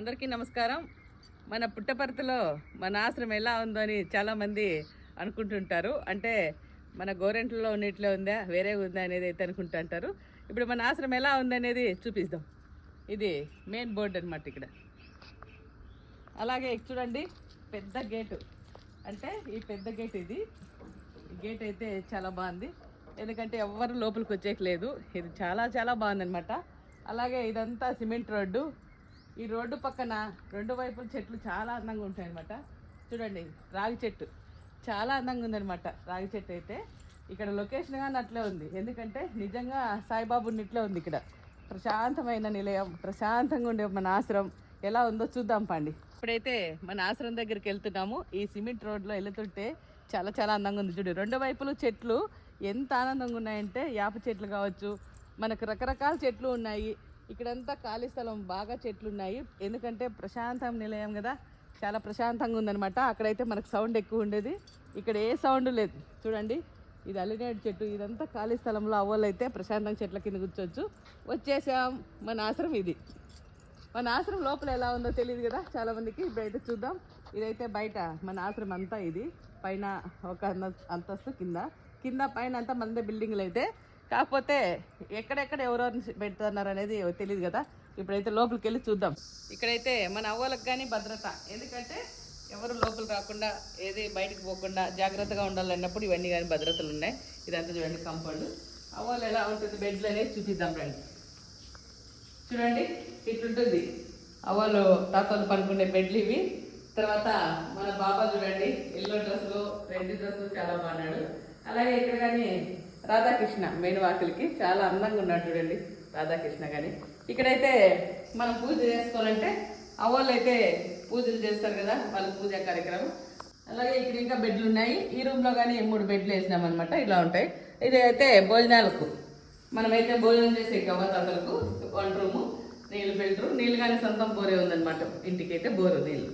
అందరికీ నమస్కారం. మన పుట్టపర్తిలో మన ఆశ్రమం ఎలా ఉందో అని చాలామంది అనుకుంటుంటారు. అంటే మన గోరెంట్లో ఉన్నట్లే ఉందా వేరే ఉందా అనేది అయితే అనుకుంటుంటారు ఇప్పుడు మన ఆశ్రమం ఎలా ఉందనేది చూపిద్దాం. ఇది మెయిన్ బోర్డు అనమాట ఇక్కడ. అలాగే చూడండి పెద్ద గేటు. అంటే ఈ పెద్ద గేట్ ఇది. గేట్ అయితే చాలా బాగుంది. ఎందుకంటే ఎవ్వరు లోపలికి వచ్చేయట్లేదు. ఇది చాలా చాలా బాగుందన్నమాట. అలాగే ఇదంతా సిమెంట్ రోడ్డు. ఈ రోడ్డు పక్కన రెండు వైపుల చెట్లు చాలా అందంగా ఉంటాయి అనమాట చూడండి రాగి చెట్టు. చాలా అందంగా ఉందన్నమాట రాగి చెట్టు అయితే. ఇక్కడ లొకేషన్ కానీ అట్లే ఉంది. ఎందుకంటే నిజంగా సాయిబాబు నిట్లో ఉంది ఇక్కడ. ప్రశాంతమైన నిలయం ప్రశాంతంగా ఉండే మన ఆశ్రమం. ఎలా ఉందో చూద్దాం పండి. ఇప్పుడైతే మన ఆశ్రమం దగ్గరికి వెళ్తున్నాము. ఈ సిమెంట్ రోడ్లో వెళ్తుంటే చాలా చాలా అందంగా ఉంది. చూడు రెండు వైపులు చెట్లు ఎంత ఆనందంగా ఉన్నాయంటే యాప చెట్లు కావచ్చు మనకు రకరకాల చెట్లు ఉన్నాయి. ఇక్కడంతా ఖాళీ స్థలం బాగా చెట్లు ఉన్నాయి ఎందుకంటే ప్రశాంతం నిలయం కదా. చాలా ప్రశాంతంగా ఉందన్నమాట. అక్కడైతే మనకు సౌండ్ ఎక్కువ ఉండేది. ఇక్కడ ఏ సౌండ్ లేదు. చూడండి. ఇది అల్లినేడు చెట్టు. ఇదంతా ఖాళీ స్థలంలో అవ్వాలైతే ప్రశాంతంగా చెట్ల కింద కూర్చోవచ్చు. వచ్చేసాం. మన ఆశ్రమం ఇది. మన ఆశ్రమం లోపల ఎలా ఉందో తెలియదు కదా. చాలామందికి ఇప్పుడైతే చూద్దాం. ఇదైతే బయట మన ఆశ్రమం అంతా ఇది. పైన ఒక అంతస్తు కింద. కింద పైన అంతా మందే బిల్డింగ్లు అయితే కాకపోతే ఎక్కడెక్కడ ఎవరెవరిని పెడుతున్నారు అనేది తెలియదు కదా. ఇప్పుడైతే లోపలికి వెళ్ళి చూద్దాం. ఇక్కడైతే మన అవ్వలకు కానీ భద్రత. ఎందుకంటే ఎవరు లోపల రాకుండా ఏది బయటకు పోకుండా జాగ్రత్తగా ఉండాలన్నప్పుడు ఇవన్నీ కానీ భద్రతలు ఉన్నాయి ఇదంతా చూడండి కంపౌండ్. అవ్వాలి ఎలా ఉంటుంది? బెడ్లు అనేది చూపిద్దాం రండి. చూడండి ఇట్లుంటుంది. అవ్వలు తాతలు పనుకునే బెడ్లు ఇవి. తర్వాత మన బాబా చూడండి ఎల్లో డ్రెస్సులు రెడ్ డ్రెస్సులు చాలా బాగున్నాడు. అలాగే ఇక్కడ కానీ రాధాకృష్ణ మెయిన్ వాకిలికి చాలా అందంగా ఉన్నాడు చూడండి రాధాకృష్ణ కానీ ఇక్కడైతే మనం పూజ చేసుకోవాలంటే అవ్వలు అయితే పూజలు చేస్తారు కదా వాళ్ళ పూజా కార్యక్రమం. అలాగే ఇక్కడ ఇంకా బెడ్లు ఉన్నాయి. ఈ రూమ్లో కానీ మూడు బెడ్లు వేసినాం అనమాట ఇలా ఉంటాయి. ఇది అయితే భోజనాలకు. మనమైతే భోజనం చేసే గవ్వతాతలకు వంట రూము నీళ్ళు ఫిల్టరు నీళ్ళు కానీ సొంతం బోరే ఉందన్నమాట. ఇంటికి అయితే బోరు నీళ్ళు.